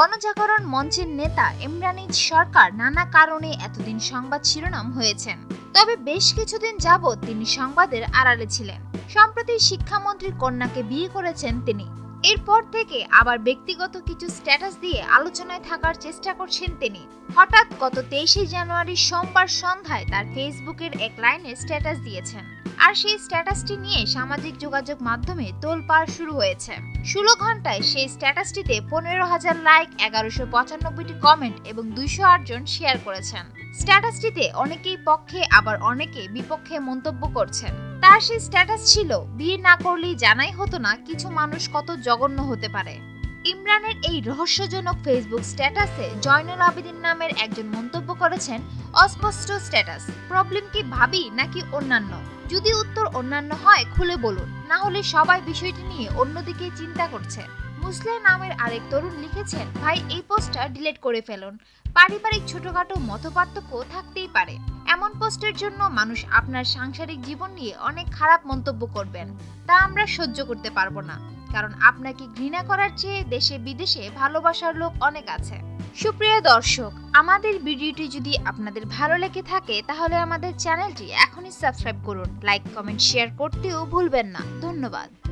গণজাগরণ মঞ্চের নেতা ইমরানিজ সরকার নানা কারণে এতদিন সংবাদ শিরোনাম হয়েছেন। তবে বেশ কিছুদিন যাবৎ তিনি সংবাদের আড়ালে ছিলেন। সম্প্রতি শিক্ষামন্ত্রীর কন্যাকে বিয়ে করেছেন তিনি। এরপর থেকে আবার ব্যক্তিগত কিছু স্ট্যাটাস দিয়ে আলোচনায় থাকার চেষ্টা করছেন তিনি। হঠাৎ গত তেইশে জানুয়ারি সোমবার সন্ধ্যায় তার ফেসবুকের এক লাইনে স্ট্যাটাস দিয়েছেন। আর সেই স্ট্যাটাসটি নিয়ে সামাজিক যোগাযোগ মাধ্যমে তোলপাড় শুরু হয়েছে। ষোলো ঘন্টায় সেই স্ট্যাটাসটিতে পনেরো হাজার লাইক, এগারোশো পঁচানব্বইটি কমেন্ট এবং দুইশো জন শেয়ার করেছেন। স্ট্যাটাসটিতে অনেকেই পক্ষে, আবার অনেকে বিপক্ষে মন্তব্য করছেন। তার সেই স্ট্যাটাস ছিল, বিয়ে না করলেই জানাই হতো না কিছু মানুষ কত জঘন্য হতে পারে। ইমরানের এই রহস্যজনক ফেসবুক স্ট্যাটাসে জয়নুল আবেদিন নামের একজন মন্তব্য করেছেন, অস্পষ্ট স্ট্যাটাস। প্রবলেম কি ভাবি নাকি অন্যান্য? যদি উত্তর অন্যান্য হয়, খুলে বলুন। না হলে সবাই বিষয়টি নিয়ে অন্যদিকে চিন্তা করছে। মুসলে নামের আরেক তরুণ লিখেছেন, ভাই, এই পোস্টটা ডিলিট করে ফেলুন। পারিবারিক ছোটখাটো মতপার্থক্য থাকতেই পারে। এমন পোস্টের জন্য মানুষ আপনার সাংসারিক জীবন নিয়ে অনেক খারাপ মন্তব্য করবেন। তা আমরা সহ্য করতে পারব না। কারণ আপনাকে ঘৃণা করার চেয়ে দেশে বিদেশে ভালোবাসার লোক অনেক আছে। সুপ্রিয় দর্শক, আমাদের ভিডিওটি যদি আপনাদের ভালো লেগে থাকে, তাহলে আমাদের চ্যানেলটি এখনই সাবস্ক্রাইব করুন, লাইক, কমেন্ট, শেয়ার করতেও ভুলবেন না। ধন্যবাদ।